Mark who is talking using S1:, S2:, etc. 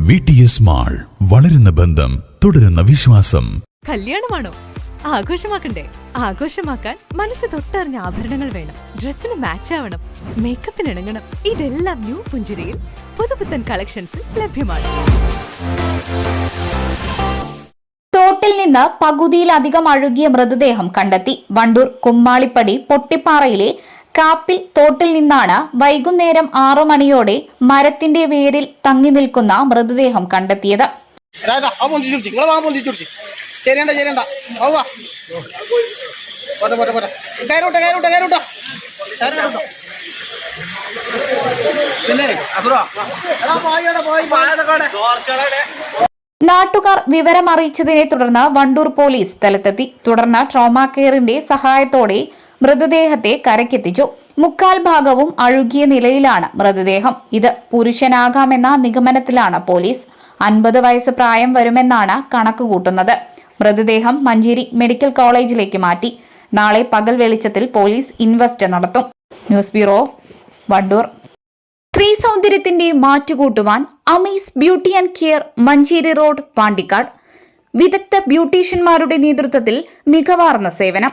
S1: V T S mall വളരുന്ന ബന്ധം തുടരുന്ന വിശ്വാസം.
S2: കല്യാണമാണോ? ആഘോഷമാക്കണ്ടേ? ആഘോഷമാക്കാൻ മനസ്സ് തൊട്ടറിഞ്ഞ ആഭരണങ്ങൾ വേണം. ഡ്രസ്സിന് മാച്ച് ആവണം. മേക്കപ്പിന് ഇണങ്ങണം. ഇതെല്ലാം ന്യൂ പുഞ്ചിരിയിൽ പുതുപുത്തൻ കളക്ഷൻസിൽ ലഭ്യമാണ്.
S3: തോട്ടിൽ നിന്ന് പകുതിയിലധികം അഴുകിയ മൃതദേഹം കണ്ടെത്തി. വണ്ടൂർ കുമ്മാളിപ്പടി പൊട്ടിപ്പാറയിലെ കാപ്പിൽ തോട്ടിൽ നിന്നാണ് വൈകുന്നേരം ആറു മണിയോടെ മരത്തിന്റെ വേരിൽ തങ്ങി നിൽക്കുന്ന മൃതദേഹം കണ്ടെത്തിയത്.
S4: ശരിയണ്ട ശരിയണ്ട പോട്ടെ പോട്ടെ പോട്ടെ. കയറൂട്ടെ കയറൂട്ടെ കയറൂട്ടോ. കയറൂട്ടോ.
S3: നാട്ടുകാർ വിവരമറിയിച്ചതിനെ തുടർന്ന് വണ്ടൂർ പോലീസ് സ്ഥലത്തെത്തി. തുടർന്ന് ട്രോമാ കെയറിന്റെ സഹായത്തോടെ മൃതദേഹത്തെ കരക്കെത്തിച്ചു മുക്കാൽ ഭാഗവും അഴുകിയ നിലയിലാണ് മൃതദേഹം. ഇത് പുരുഷനാകാമെന്ന നിഗമനത്തിലാണ് പോലീസ്. അൻപത് വയസ്സ് പ്രായം വരുമെന്നാണ് കണക്ക് കൂട്ടുന്നത്. മൃതദേഹം മഞ്ചേരി മെഡിക്കൽ കോളേജിലേക്ക് മാറ്റി. നാളെ പകൽ വെളിച്ചത്തിൽ പോലീസ് ഇൻവെസ്റ്റ് നടത്തും. News bureau Vandoor. സ്ത്രീ സൗന്ദര്യത്തിന്റെ മാറ്റുകൂട്ടുവാൻ Amees beauty and care Manjeri road Pandikkad. വിദഗ്ധ ബ്യൂട്ടീഷ്യന്മാരുടെ നേതൃത്വത്തിൽ മികവാർന്ന സേവനം.